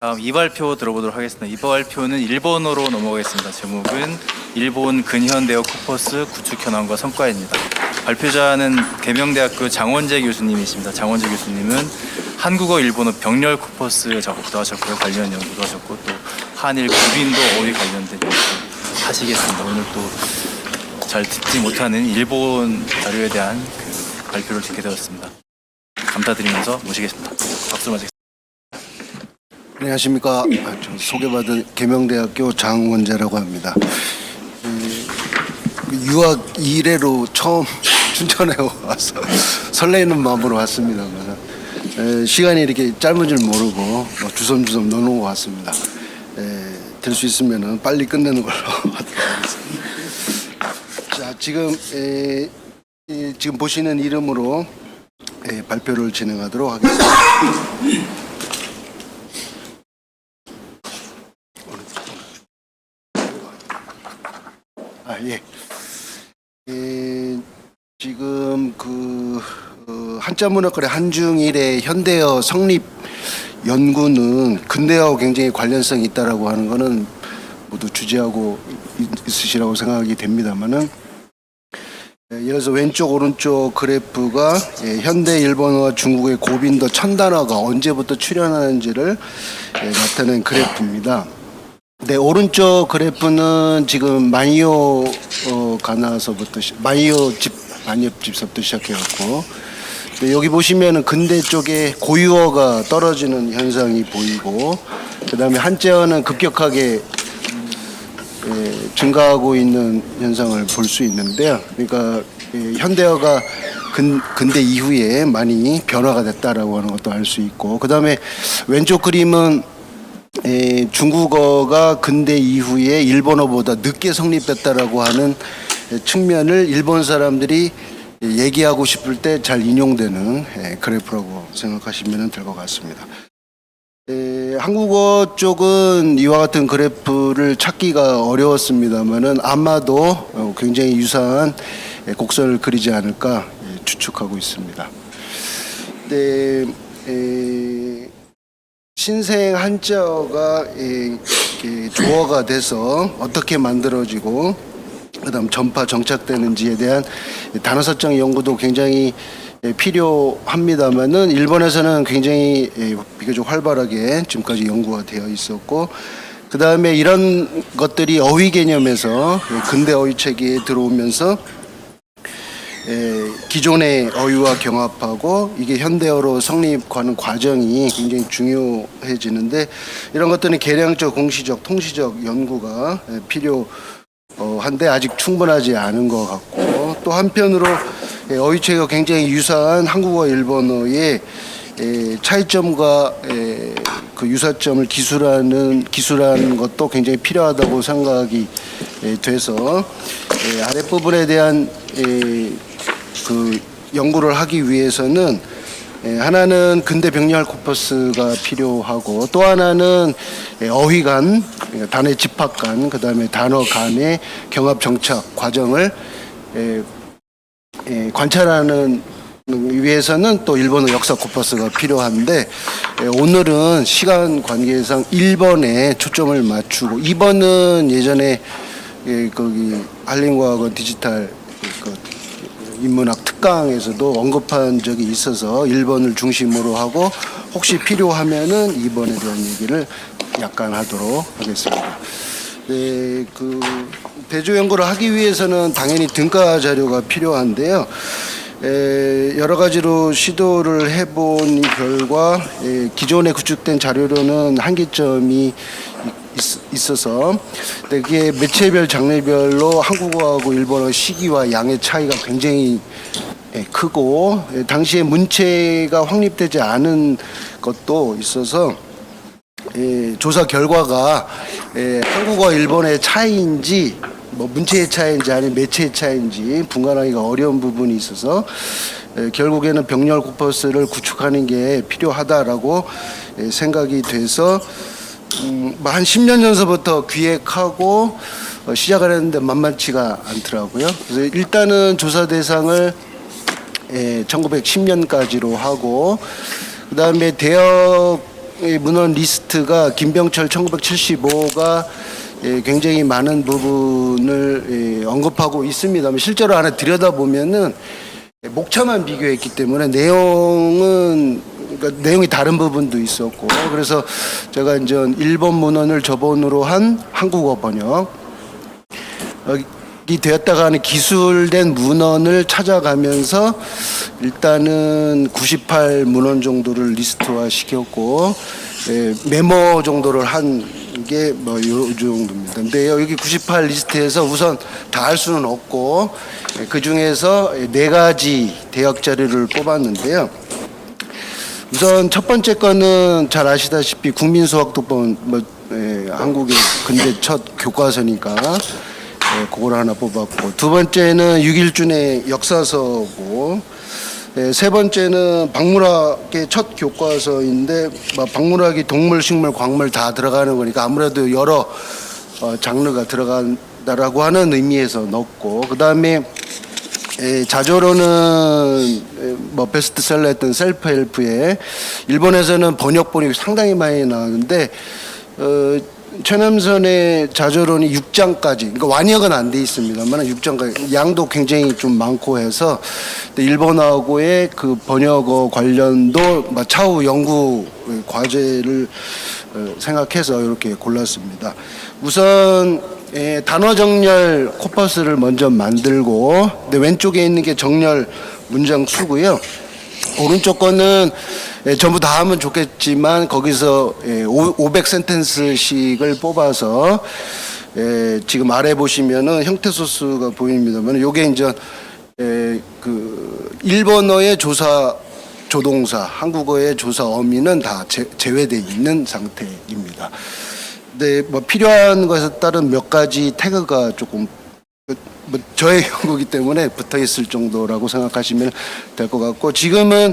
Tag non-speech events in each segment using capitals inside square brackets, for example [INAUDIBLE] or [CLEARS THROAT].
다음 이발표 들어보도록 하겠습니다. 이발표는 일본어로 넘어가겠습니다. 제목은 일본 근현대어 코퍼스 구축 현황과 성과입니다. 발표자는 계명대학교 장원재 교수님이십니다. 장원재 교수님은 한국어, 일본어 병렬 코퍼스 작업도 하셨고요. 관련 연구도 하셨고 또 한일 구빈도 어휘 관련된 연구 하시겠습니다. 오늘 또 잘 듣지 못하는 일본 자료에 대한 그 발표를 듣게 되었습니다. 감사드리면서 모시겠습니다. 박수 맞으겠습니다. 안녕하십니까. 아, 저 소개받은 계명대학교 장원재라고 합니다. 음, 유학 2회로 처음 [LAUGHS] 춘천에 와서 설레는 마음으로 왔습니다. 시간이 이렇게 짧은 줄 모르고 뭐 주섬주섬 넣어놓고 왔습니다. 될 수 있으면 빨리 끝내는 걸로 하도록 [LAUGHS] 하겠습니다. 자, 지금 에, 이, 지금 보시는 이름으로 에, 발표를 진행하도록 하겠습니다. [LAUGHS] 예. 예, 지금 그 어, 한자문학거래 한중일의 현대어 성립 연구는 근대어하고 굉장히 관련성이 있다라고 하는 거는 모두 주제하고 있- 있으시라고 생각이 됩니다만은 예, 예를 들어서 왼쪽 오른쪽 그래프가 예, 현대 일본어와 중국의 고빈도 천 단어가 언제부터 출현하는지를 예, 나타낸 그래프입니다. 네, 오른쪽 그래프는 지금 마이오 어, 가나서부터 시- 마이오 집 반엽 집서부터 시작해갖고 네, 여기 보시면은 근대 쪽에 고유어가 떨어지는 현상이 보이고 그다음에 한자어는 급격하게 예, 증가하고 있는 현상을 볼 수 있는데요. 그러니까 예, 현대어가 근, 근대 이후에 많이 변화가 됐다라고 하는 것도 알 수 있고 그 다음에 왼쪽 그림은 에, 중국어가 근대 이후에 일본어보다 늦게 성립됐다라고 하는 에, 측면을 일본 사람들이 얘기하고 싶을 때 잘 인용되는 에, 그래프라고 생각하시면 될 것 같습니다. 에, 한국어 쪽은 이와 같은 그래프를 찾기가 어려웠습니다만은 아마도 어, 굉장히 유사한 에, 곡선을 그리지 않을까 예, 추측하고 있습니다. 네, 에, 신생 한자어가 이- 이 조어가 돼서 어떻게 만들어지고 그다음 전파 정착되는지에 대한 단어 설정 연구도 굉장히 예, 필요합니다만은 일본에서는 굉장히 예, 비교적 활발하게 지금까지 연구가 되어 있었고 그 다음에 이런 것들이 어휘 개념에서 근대 어휘 체계에 들어오면서 에, 기존의 어휘와 경합하고 이게 현대어로 성립하는 과정이 굉장히 중요해지는데 이런 것들은 계량적, 공시적, 통시적 연구가 에, 필요한데 아직 충분하지 않은 것 같고 또 한편으로 에, 어휘체가 굉장히 유사한 한국어, 일본어의 에, 차이점과 에, 그 유사점을 기술하는 기술하는 것도 굉장히 필요하다고 생각이 에, 돼서 에, 아랫 부분에 대한 에, 그 연구를 하기 위해서는 에, 하나는 근대 병렬 코퍼스가 필요하고 또 하나는 에, 어휘간 그러니까 단어 집합간 그 다음에 단어 간의 경합 정착 과정을 에, 에, 관찰하는 위해서는 또 일본어 역사 코퍼스가 필요한데 에, 오늘은 시간 관계상 1번에 초점을 맞추고 2번은 예전에 예, 거기 한림과학원 디지털 그 인문학 특강에서도 언급한 적이 있어서 1번을 중심으로 하고 혹시 필요하면은 2번에 대한 얘기를 약간 하도록 하겠습니다. 네, 그 대조 연구를 하기 위해서는 당연히 등가 자료가 필요한데요. 에, 여러 가지로 시도를 해본 결과 에, 기존에 구축된 자료로는 한계점이 있, 근데 그게 매체별 장르별로 한국어하고 일본어 시기와 양의 차이가 굉장히 예, 크고 예, 당시에 문체가 확립되지 않은 것도 있어서 예, 조사 결과가 예, 한국어 일본의 차이인지 뭐 문체의 차이인지 아니면 매체의 차이인지 분간하기가 어려운 부분이 있어서 예, 결국에는 병렬 코퍼스를 구축하는 게 필요하다라고 예, 생각이 돼서 음, 뭐한 10년 전서부터 기획하고 어, 시작을 했는데 만만치가 않더라고요. 그래서 일단은 조사 대상을 예, 1910년까지로 하고 그 다음에 대역 이 문헌 리스트가 김병철 1975가 예, 굉장히 많은 부분을 예, 언급하고 있습니다만 실제로 하나 들여다보면은 목차만 비교했기 때문에 내용은 그러니까 내용이 다른 부분도 있었고 그래서 제가 이제 일본 문헌을 저본으로 한 한국어 번역 어, 이 되었다가 하는 기술된 문헌을 찾아가면서 일단은 98 문헌 정도를 리스트화 시켰고 예, 메모 정도를 한 게뭐요 정도입니다. 근데 여기 98 리스트에서 우선 다 할 수는 없고 그 중에서 네 가지 대학 자료를 뽑았는데요. 우선 첫 번째 거는 잘 아시다시피 국민수학독본 뭐 예, 한국의 근대 첫 교과서니까 예, 그걸 하나 뽑았고 두 번째는 육일준의 역사서고 예, 세 번째는 박물학의 첫 교과서인데 뭐 박물학이 동물, 식물, 광물 다 들어가는 거니까 아무래도 여러 어, 장르가 들어간다라고 하는 의미에서 넣고 그 다음에 에, 자조로는 에, 뭐 베스트셀러했던 셀프헬프에 일본에서는 번역본이 상당히 많이 나오는데 어, 최남선의 자조론이 6장까지 그러니까 완역은 안 돼 있습니다만 6장까지 양도 굉장히 좀 많고 해서 일본하고의 그 번역어 관련도 뭐 차후 연구 과제를 어, 생각해서 이렇게 골랐습니다. 우선 예, 단어 정렬 코퍼스를 먼저 만들고 근데 왼쪽에 있는 게 정렬 문장 수고요. 오른쪽 거는 예, 전부 다 하면 좋겠지만 거기서 예, 500 센텐스씩을 뽑아서 예, 지금 아래 보시면은 형태 소스가 보입니다만 요게 이제 예, 그 일본어의 조사 조동사, 한국어의 조사 어미는 다 제, 제외돼 있는 상태입니다. 근데 뭐 필요한 것에 따른 몇 가지 태그가 조금 뭐 저의 [LAUGHS] 경우기 때문에 붙어 있을 정도라고 생각하시면 될 것 같고 지금은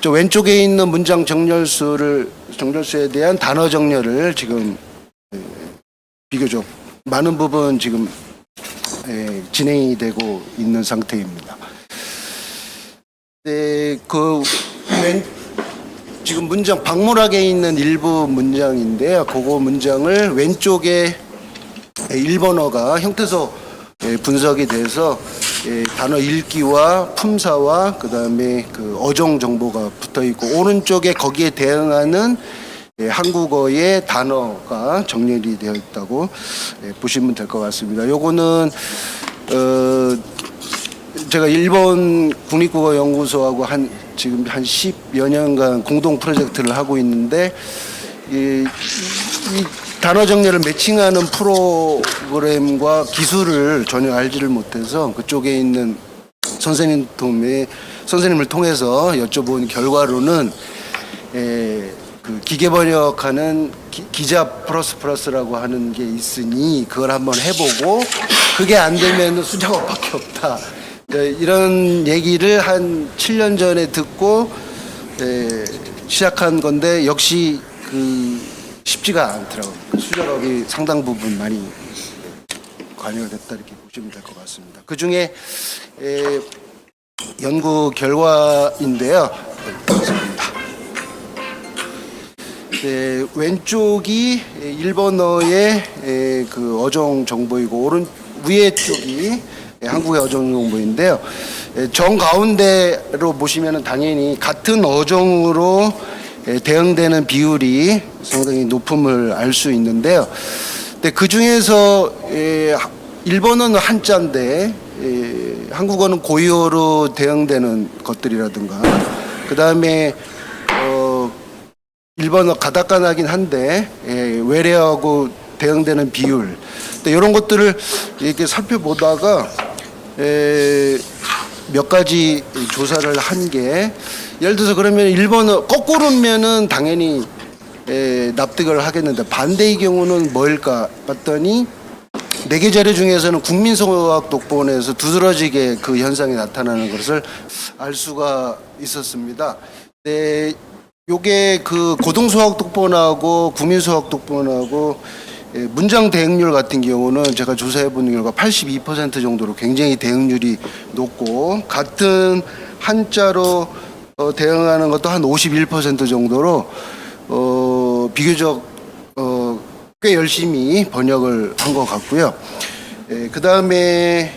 저 왼쪽에 있는 문장 정렬수를 정렬수에 대한 단어 정렬을 지금 에, 비교적 많은 부분 지금 에, 진행이 되고 있는 상태입니다. 네, 그 왼 지금 문장 박물학에 있는 일부 문장인데요. 그거 문장을 왼쪽에 일본어가 형태소 예, 분석이 돼서 예, 단어 읽기와 품사와 그다음에 그 어종 정보가 붙어 있고 오른쪽에 거기에 대응하는 예, 한국어의 단어가 정렬이 되어 있다고 예, 보시면 될 것 같습니다. 요거는 어 제가 일본 국립국어연구소하고 한 지금 한 10여 년간 공동 프로젝트를 하고 있는데 이, 이 단어 정렬을 매칭하는 프로그램과 기술을 전혀 알지를 못해서 그쪽에 있는 선생님 통해 선생님을 통해서 여쭤본 결과로는 에, 그 기계 번역하는 기, 자 플러스 플러스라고 하는 게 있으니 그걸 한번 해보고 그게 안 되면 수작업밖에 없다. 네, 이런 얘기를 한 7년 전에 듣고 에, 시작한 건데 역시 그 쉽지가 않더라고요. 수작업이 상당 부분 많이 관여가 됐다 이렇게 보시면 될 것 같습니다. 그 중에 에, 연구 결과인데요. 네, 왼쪽이 일본어의 에, 그 어종 정보이고 오른 위에 쪽이 한국의 어종 정보인데요. 에, 정 가운데로 보시면은 당연히 같은 어종으로 에, 대응되는 비율이 상당히 높음을 알 수 있는데요. 근데 그 중에서 일본어는 한자인데 에, 한국어는 고유어로 대응되는 것들이라든가 그 다음에 어, 일본어 가다카나긴 한데 예, 외래하고 대응되는 비율 이런 것들을 이렇게 살펴보다가 에, 몇 가지 조사를 한 게 예를 들어서 그러면 일본어 거꾸로면은 당연히 에, 납득을 하겠는데 반대의 경우는 뭘까 봤더니 네 개 자료 중에서는 국민성어학 독본에서 두드러지게 그 현상이 나타나는 것을 알 수가 있었습니다. 네, 요게 그 고등수학 독본하고 국민수학 독본하고 예, 문장 대응률 같은 경우는 제가 조사해 본 결과 82% 정도로 굉장히 대응률이 높고 같은 한자로 어, 대응하는 것도 한 51% 정도로 어, 비교적 어, 꽤 열심히 번역을 한 것 같고요. 그 다음에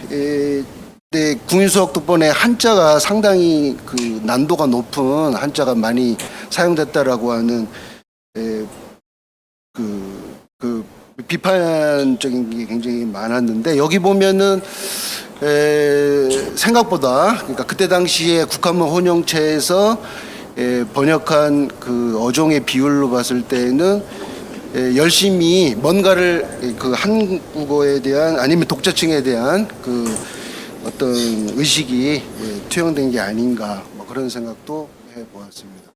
네, 국민수학 덕분에 한자가 상당히 그 난도가 높은 한자가 많이 사용됐다라고 하는 에, 그, 그 비판적인 게 굉장히 많았는데 여기 보면은 에, 생각보다 그러니까 그때 당시에 국한문 혼용체에서 에, 번역한 그 어종의 비율로 봤을 때는 에, 열심히 뭔가를 에, 그 한국어에 대한 아니면 독자층에 대한 그 어떤 의식이 예, 투영된 게 아닌가 뭐 그런 생각도 해보았습니다.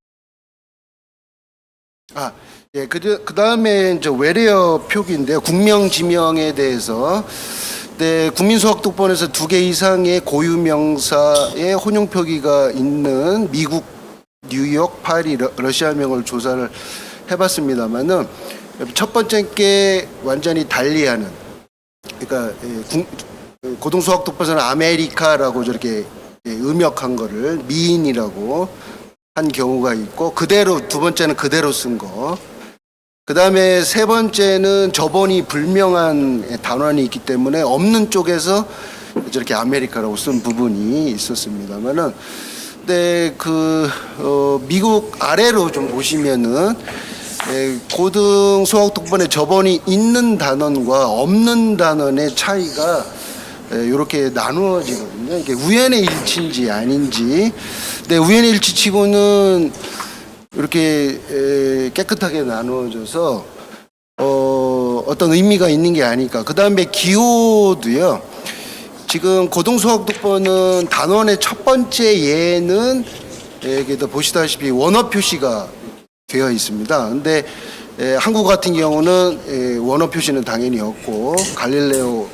아, 예, 그, 그 다음에 이제 외래어 표기인데요. 국명 지명에 대해서. 네, 국민수학독본에서 두 개 이상의 고유 명사의 혼용 표기가 있는 미국 뉴욕, 파리, 러, 러시아명을 조사를 해봤습니다만은 첫 번째 게 완전히 달리하는 그러니까 예, 국- 고등수학독본에서는 아메리카라고 저렇게 예, 음역한 거를 미인이라고 한 경우가 있고 그대로 두 번째는 그대로 쓴 거. 그 다음에 세 번째는 저번이 불명한 단원이 있기 때문에 없는 쪽에서 저렇게 아메리카라고 쓴 부분이 있었습니다만은 근데 그 어, 미국 아래로 좀 보시면은 예, 고등 수학 독본에 저번이 있는 단원과 없는 단원의 차이가 이렇게 나누어지거든요. 이게 우연의 일치인지 아닌지. 근데 우연의 일치치고는 이렇게 에, 깨끗하게 나누어져서 어, 어떤 의미가 있는 게 아닐까. 그 다음에 기호도요. 지금 고등수학독본은 단원의 첫 번째 예는 여기도 보시다시피 원어 표시가 되어 있습니다. 근데 에, 한국 같은 경우는 에, 원어 표시는 당연히 없고 갈릴레오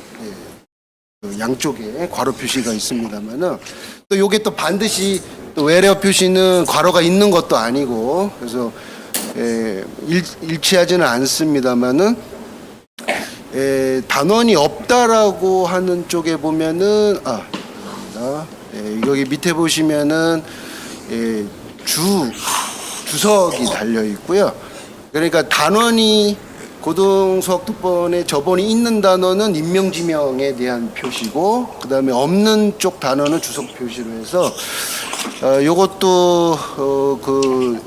양쪽에 괄호 표시가 있습니다만은 또 요게 또 반드시 또 외래어 표시는 괄호가 있는 것도 아니고 그래서 에, 일, 일치하지는 않습니다만은 에, 단원이 없다라고 하는 쪽에 보면은 아 아, 예, 여기 밑에 보시면은 예, 주 주석이 달려 있고요. 그러니까 단원이 고등 수학 특본에 저번이 있는 단어는 인명지명에 대한 표시고 그 다음에 없는 쪽 단어는 주석 표시로 해서 어, 요것도 어, 그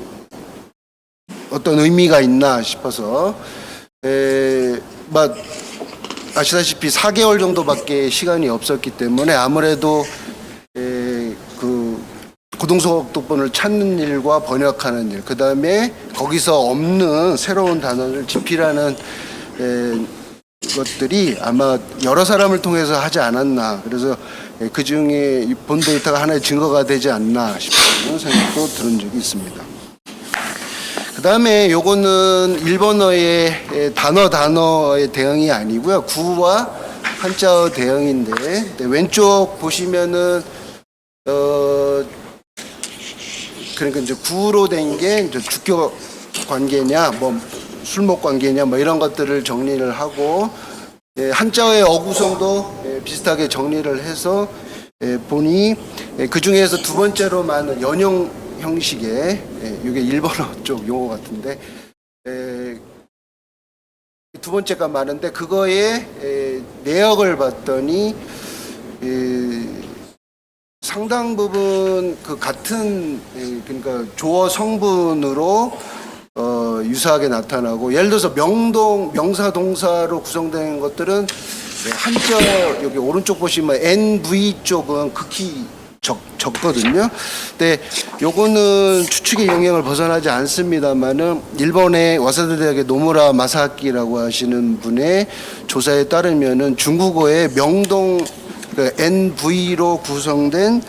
어떤 의미가 있나 싶어서 에, 막 아시다시피 4개월 정도밖에 시간이 없었기 때문에 아무래도 에, 그 고등수학 독본을 찾는 일과 번역하는 일, 그 다음에 거기서 없는 새로운 단어를 집필하는 에, 것들이 아마 여러 사람을 통해서 하지 않았나. 그래서 그 중에 본 데이터가 하나의 증거가 되지 않나 싶은 생각도 들은 적이 있습니다. 그 다음에 요거는 일본어의 에, 단어 단어의 대응이 아니고요. 구와 한자어 대응인데 네, 왼쪽 보시면은 어 그러니까 이제 구로 된 게 이제 주교 관계냐 뭐 술목 관계냐 뭐 이런 것들을 정리를 하고 예, 한자어의 어구성도 예, 비슷하게 정리를 해서 예, 보니 그 중에서 두 번째로 많은 연용 형식의 예, 이게 일본어 [LAUGHS] 쪽 용어 같은데 예, 두 번째가 많은데 그거에 예, 내역을 봤더니 예, 상당 부분 그 같은 예, 그러니까 조어 성분으로 어, 유사하게 나타나고 예를 들어서 명동 명사 동사로 구성된 것들은 네, 한자 여기 오른쪽 보시면 NV 쪽은 극히 적, 적거든요. 근데 요거는 추측의 영역을 벗어나지 않습니다만은 일본의 와사다 대학의 노무라 마사키라고 하시는 분의 조사에 따르면은 중국어의 명동 그 NV로 구성된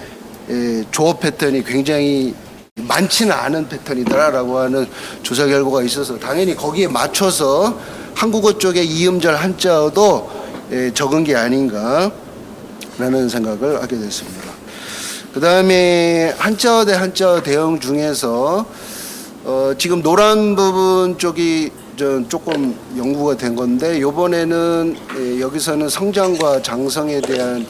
에, 조업 패턴이 굉장히 많지는 않은 패턴이다라고 하는 조사 결과가 있어서 당연히 거기에 맞춰서 한국어 쪽의 이음절 한자어도 에, 적은 게 아닌가라는 생각을 하게 됐습니다. 그 다음에 한자어 대 한자어 대응 중에서 어, 지금 노란 부분 쪽이 저 조금 연구가 된 건데 요번에는 예, 여기서는 성장과 장성에 대한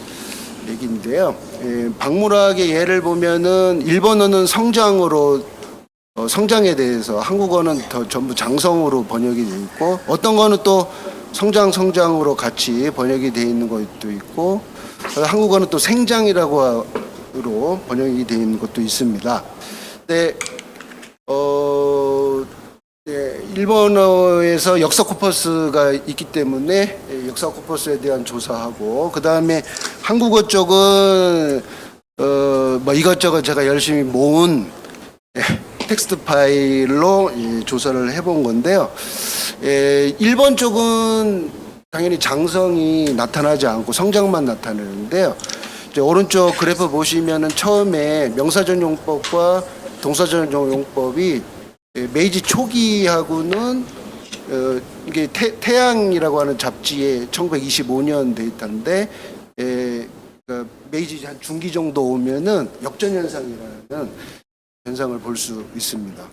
얘기인데요. 예, 박물학의 예를 보면은 일본어는 성장으로 어, 성장에 대해서 한국어는 더 전부 장성으로 번역이 돼 있고 어떤 거는 또 성장 성장으로 같이 번역이 돼 있는 것도 있고 어, 한국어는 또 생장이라고 로 번역이 돼 있는 것도 있습니다. 근데 어 예, 일본어에서 역사 코퍼스가 있기 때문에 예, 역사 코퍼스에 대한 조사하고 그 다음에 한국어 쪽은 어 뭐 이것저것 제가 열심히 모은 예, 텍스트 파일로 예, 조사를 해본 건데요. 예, 일본 쪽은 당연히 장성이 나타나지 않고 성장만 나타내는데요. 이제 오른쪽 그래프 보시면은 처음에 명사전 용법과 동사전 용법이 예, 메이지 초기하고는 어, 이게 태, 태양이라고 하는 잡지에 1925년 데이터인데 예, 그러니까 메이지 한 중기 정도 오면은 역전 현상이라는 현상을 볼 수 있습니다.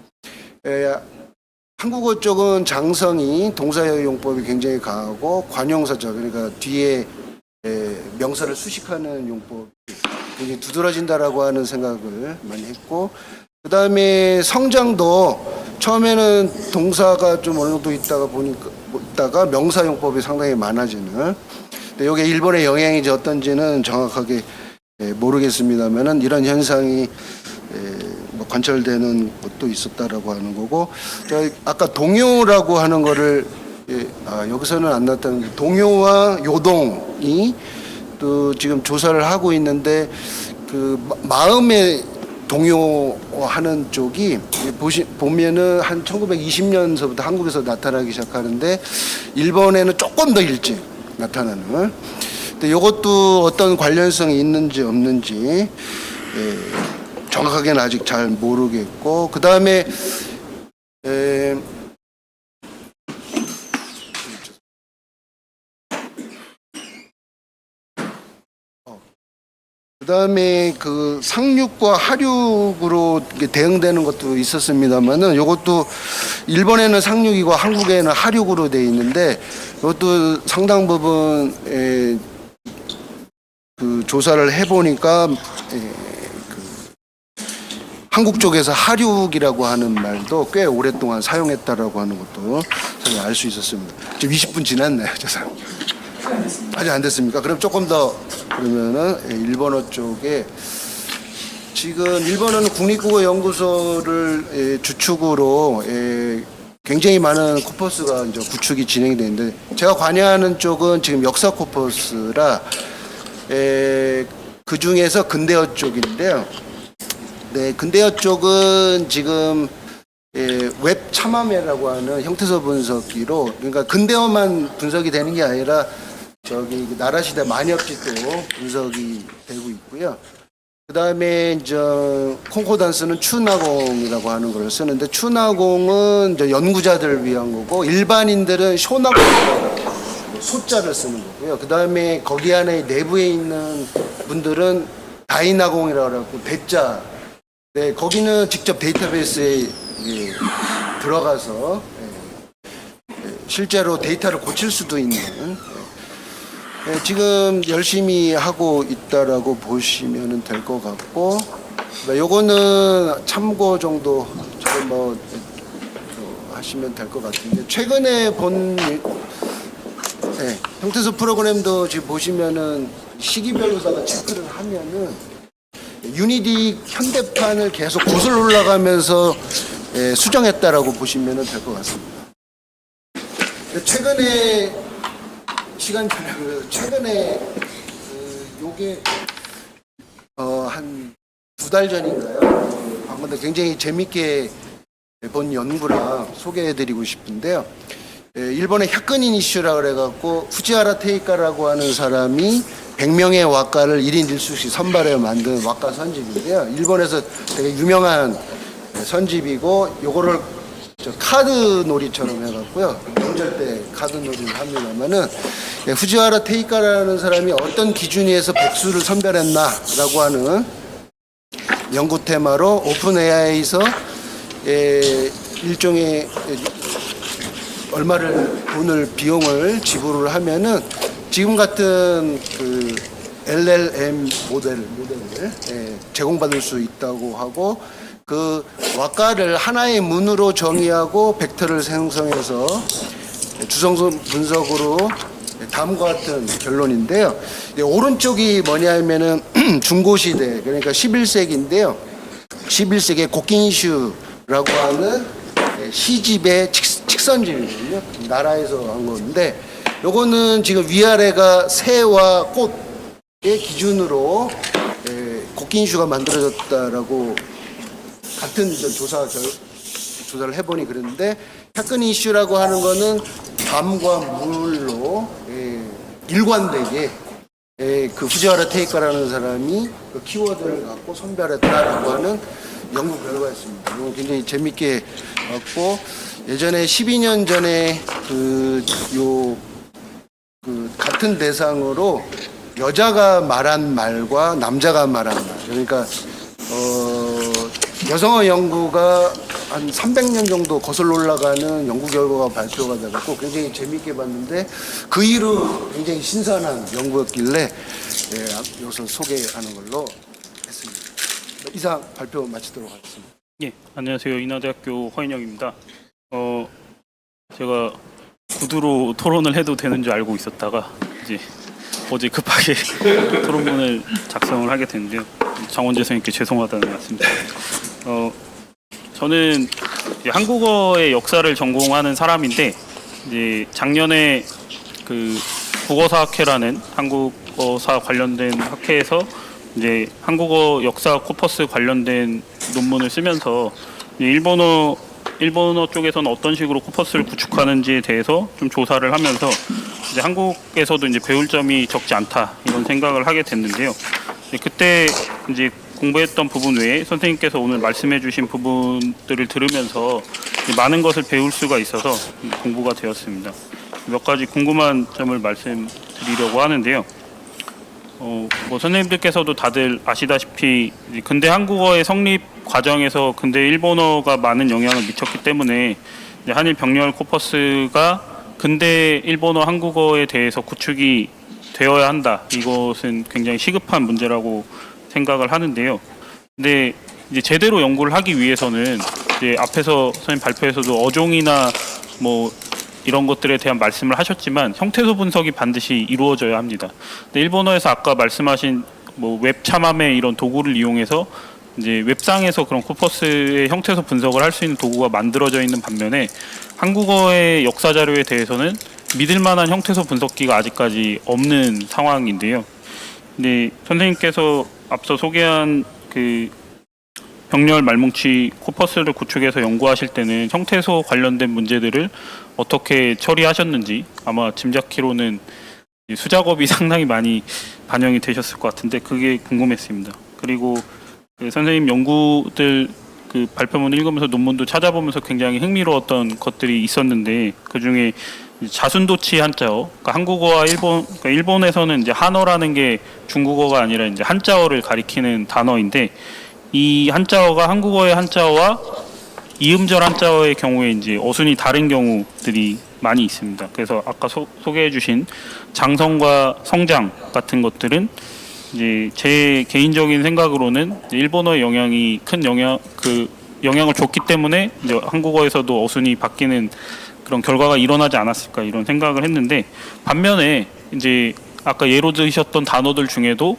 에, 한국어 쪽은 장성이 동사의 용법이 굉장히 강하고 관용사절 그러니까 뒤에 에, 명사를 수식하는 용법이 굉장히 두드러진다라고 하는 생각을 많이 했고 그 다음에 성장도 처음에는 동사가 좀 어느 정도 있다가 보니까 뭐 있다가 명사 용법이 상당히 많아지는. 근데 이게 일본의 영향이지 어떤지는 정확하게 에, 모르겠습니다만은 이런 현상이 에, 뭐 관철되는 것도 있었다라고 하는 거고 저 아까 동요라고 하는 거를 예, 아, 여기서는 안 나타나는 동요와 요동이 또 지금 조사를 하고 있는데 그 마- 마음의 동요하는 쪽이 보시 보면은 한 1920년서부터 한국에서 나타나기 시작하는데 일본에는 조금 더 일찍 나타나는. 근데 이것도 어떤 관련성이 있는지 없는지 예, 정확하게는 아직 잘 모르겠고 그 다음에 그 다음에 그 상륙과 하륙으로 대응되는 것도 있었습니다만은 이것도 일본에는 상륙이고 한국에는 하륙으로 돼 있는데 이것도 상당 부분 에, 그 조사를 해보니까 에, 그 한국 쪽에서 하륙이라고 하는 말도 꽤 오랫동안 사용했다라고 하는 것도 알 수 있었습니다. 지금 20분 지났네요, [LAUGHS] 죄송합니다. 아직 안 됐습니까? 그럼 조금 더 그러면은 예, 일본어 쪽에 지금 일본어는 국립국어 연구소를 예, 주축으로 예, 굉장히 많은 코퍼스가 이제 구축이 진행이 되는데 제가 관여하는 쪽은 지금 역사 코퍼스라 예, 그 중에서 근대어 쪽인데요. 네, 근대어 쪽은 지금 예, 웹 참함회라고 하는 형태소 분석기로 그러니까 근대어만 분석이 되는 게 아니라 저기 그 나라시대 만엽지도 분석이 되고 있고요. 그 다음에 이제 콩코단스는 추나공이라고 하는 걸 쓰는데 추나공은 이제 연구자들을 위한 거고 일반인들은 쇼나공이라고 소자를 쓰는 거고요. 그 다음에 거기 안에 내부에 있는 분들은 다이나공이라고 하고 대자. 네, 거기는 직접 데이터베이스에 예, 들어가서 예, 예, 실제로 데이터를 고칠 수도 있는 예, 지금 열심히 하고 있다라고 보시면 될 것 같고 네, 요거는 참고 정도 조금 뭐 어, 하시면 될 것 같은데 최근에 본 예, 형태소 프로그램도 지금 보시면은 시기별로다가 체크를 하면은 유니디 현대판을 계속 거슬러 올라가면서 예, 수정했다라고 보시면 될 것 같습니다. 최근에 시간 편하고요. 최근에 그 요게 어 한 두 달 전인가요? 한 건데 굉장히 재밌게 본 연구라 소개해드리고 싶은데요. 예, 일본의 혁근인 이슈라 그래갖고 후지하라 테이카라고 하는 사람이 100명의 왁가를 1인 1수씩 선발해 만든 왁가 선집인데요. 일본에서 되게 유명한 선집이고 요거를 저 카드 놀이처럼 해갖고요. 명절 때 카드 놀이를 합니다만은 예, 후지하라 테이카라는 사람이 어떤 기준에서 백수를 선별했나라고 하는 연구 테마로 오픈 AI에서 예, 일종의 얼마를 돈을 비용을 지불을 하면은 지금 같은 그 LLM 모델 모델을 예, 제공받을 수 있다고 하고 그 왁가를 하나의 문으로 정의하고 벡터를 생성해서 주성선 분석으로 다음과 같은 결론인데요. 이제 오른쪽이 뭐냐면은 [CLEARS THROAT] 중고시대 그러니까 11세기인데요. 11세기의 곡긴슈라고 하는 예, 시집의 칙- 직선집이거든요. 나라에서 한 건데 요거는 지금 위아래가 새와 꽃의 기준으로 예, 곡긴슈가 만들어졌다라고 같은 저 조사 결, 조사를 해보니 그랬는데 샤크니 이슈라고 하는 거는 밤과 물로 예, 일관되게 예, 그 후지와라 테이카라는 사람이 그 키워드를 갖고 선별했다라고 하는 연구 결과였습니다. 굉장히 재밌게 봤고 예전에 12년 전에 그요 그 같은 대상으로 여자가 말한 말과 남자가 말한 말 그러니까 어 여성어 연구가 한 300년 정도 거슬러 올라가는 연구 결과가 발표가 돼갖고 굉장히 재미있게 봤는데 그 이후 굉장히 신선한 연구였길래 예, 여기서 소개하는 걸로 했습니다. 이상 발표 마치도록 하겠습니다. 예, 안녕하세요. 인하대학교 허인영입니다. 어, 제가 구두로 토론을 해도 되는 줄 알고 있었다가 이제 어제 급하게 [LAUGHS] 토론문을 작성을 하게 됐는데요. 장원재 선생님께 죄송하다는 말씀드립니다. 어, 저는 한국어의 역사를 전공하는 사람인데 이제 작년에 그 국어사학회라는 한국어사 관련된 학회에서 이제 한국어 역사 코퍼스 관련된 논문을 쓰면서 일본어 일본어 쪽에서는 어떤 식으로 코퍼스를 구축하는지에 대해서 좀 조사를 하면서 이제 한국에서도 이제 배울 점이 적지 않다 이런 생각을 하게 됐는데요. 그때 이제 공부했던 부분 외에 선생님께서 오늘 말씀해 주신 부분들을 들으면서 많은 것을 배울 수가 있어서 공부가 되었습니다. 몇 가지 궁금한 점을 말씀드리려고 하는데요. 어, 뭐 선생님들께서도 다들 아시다시피 근대 한국어의 성립 과정에서 근대 일본어가 많은 영향을 미쳤기 때문에 한일 병렬 코퍼스가 근대 일본어 한국어에 대해서 구축이 되어야 한다. 이것은 굉장히 시급한 문제라고 생각을 하는데요. 근데 이제 제대로 연구를 하기 위해서는 이제 앞에서 선생님 발표에서도 어종이나 뭐 이런 것들에 대한 말씀을 하셨지만 형태소 분석이 반드시 이루어져야 합니다. 근데 일본어에서 아까 말씀하신 뭐 웹참함의 이런 도구를 이용해서 이제 웹상에서 그런 코퍼스의 형태소 분석을 할 수 있는 도구가 만들어져 있는 반면에 한국어의 역사 자료에 대해서는 믿을 만한 형태소 분석기가 아직까지 없는 상황인데요. 근데 선생님께서 앞서 소개한 그 병렬 말뭉치 코퍼스를 구축해서 연구하실 때는 형태소 관련된 문제들을 어떻게 처리하셨는지 아마 짐작키로는 이 수작업이 [LAUGHS] 상당히 많이 반영이 되셨을 것 같은데 그게 궁금했습니다. 그리고 그 선생님 연구들 그 발표문 읽으면서 논문도 찾아보면서 굉장히 흥미로웠던 것들이 있었는데 그 중에 자순도치 한자어, 그러니까 한국어와 일본, 그러니까 일본에서는 이제 한어라는 게 중국어가 아니라 이제 한자어를 가리키는 단어인데 이 한자어가 한국어의 한자어와 이음절 한자어의 경우에 이제 어순이 다른 경우들이 많이 있습니다. 그래서 아까 소, 소개해주신 장성과 성장 같은 것들은 이제 제 개인적인 생각으로는 일본어의 영향이 큰 영향 그 영향을 줬기 때문에 이제 한국어에서도 어순이 바뀌는 그런 결과가 일어나지 않았을까 이런 생각을 했는데 반면에 이제 아까 예로 드셨던 단어들 중에도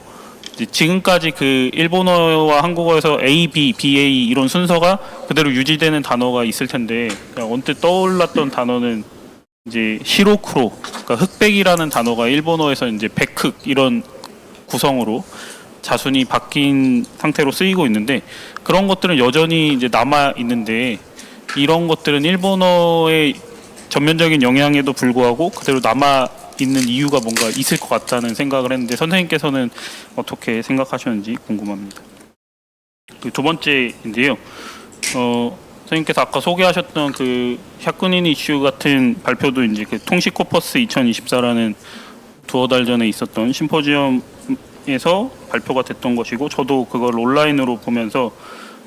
지금까지 그 일본어와 한국어에서 A, B, BA 이런 순서가 그대로 유지되는 단어가 있을 텐데 언뜻 떠올랐던 단어는 이제 시로크로 그러니까 흑백이라는 단어가 일본어에서 이제 백흑 이런 구성으로 자순이 바뀐 상태로 쓰이고 있는데 그런 것들은 여전히 이제 남아 있는데 이런 것들은 일본어의 전면적인 영향에도 불구하고 그대로 남아 있는 이유가 뭔가 있을 것 같다는 생각을 했는데 선생님께서는 어떻게 생각하셨는지 궁금합니다. 그 두 번째인데요. 어, 선생님께서 아까 소개하셨던 그 샤크닌 이슈 같은 발표도 이제 그 통식 코퍼스 2024라는 두어 달 전에 있었던 심포지엄에서 발표가 됐던 것이고 저도 그걸 온라인으로 보면서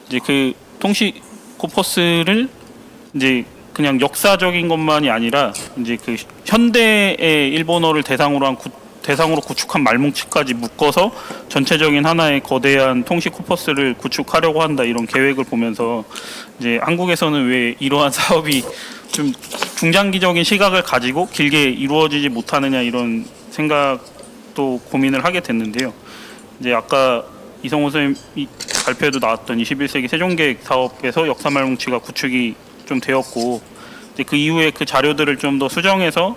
이제 그 통식 코퍼스를 이제 그냥 역사적인 것만이 아니라 이제 그 현대의 일본어를 대상으로 한 구, 대상으로 구축한 말뭉치까지 묶어서 전체적인 하나의 거대한 통시 코퍼스를 구축하려고 한다 이런 계획을 보면서 이제 한국에서는 왜 이러한 [LAUGHS] 사업이 좀 중장기적인 시각을 가지고 길게 이루어지지 못하느냐 이런 생각도 고민을 하게 됐는데요. 이제 아까 이성호 선생님 이 발표에도 나왔던 21세기 세종계획 사업에서 역사 말뭉치가 구축이 좀 되었고 그 이후에 그 자료들을 좀 더 수정해서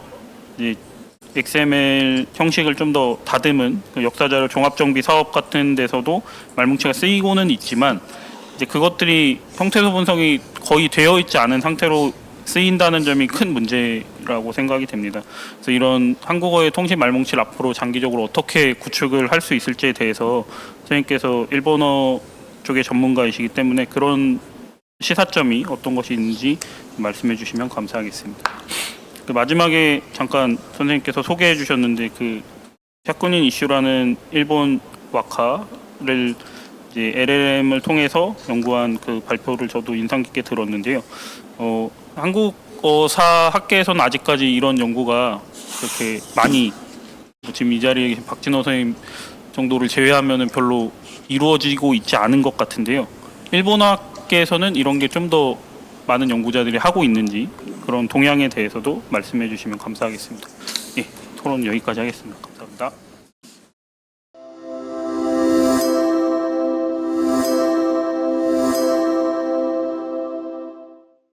XML 형식을 좀 더 다듬은 그 역사자료 종합정비 사업 같은 데서도 말뭉치가 쓰이고는 있지만 이제 그것들이 형태소 분석이 거의 되어 있지 않은 상태로 쓰인다는 점이 큰 문제라고 생각이 됩니다. 그래서 이런 한국어의 통신 말뭉치를 앞으로 장기적으로 어떻게 구축을 할 수 있을지에 대해서 선생님께서 일본어 쪽의 전문가이시기 때문에 그런 시사점이 어떤 것이 있는지 말씀해 주시면 감사하겠습니다. 그 마지막에 잠깐 선생님께서 소개해 주셨는데 그 샤쿠닌 이슈라는 일본 와카를 이제 LLM을 통해서 연구한 그 발표를 저도 인상 깊게 들었는데요. 어, 한국어사 학계에서는 아직까지 이런 연구가 그렇게 많이 뭐 지금 이 자리에 계신 박진호 선생님 정도를 제외하면은 별로 이루어지고 있지 않은 것 같은데요. 일본 학 계에서는 이런 게 좀 더 많은 연구자들이 하고 있는지 그런 동향에 대해서도 말씀해 주시면 감사하겠습니다. 예, 토론 여기까지 하겠습니다.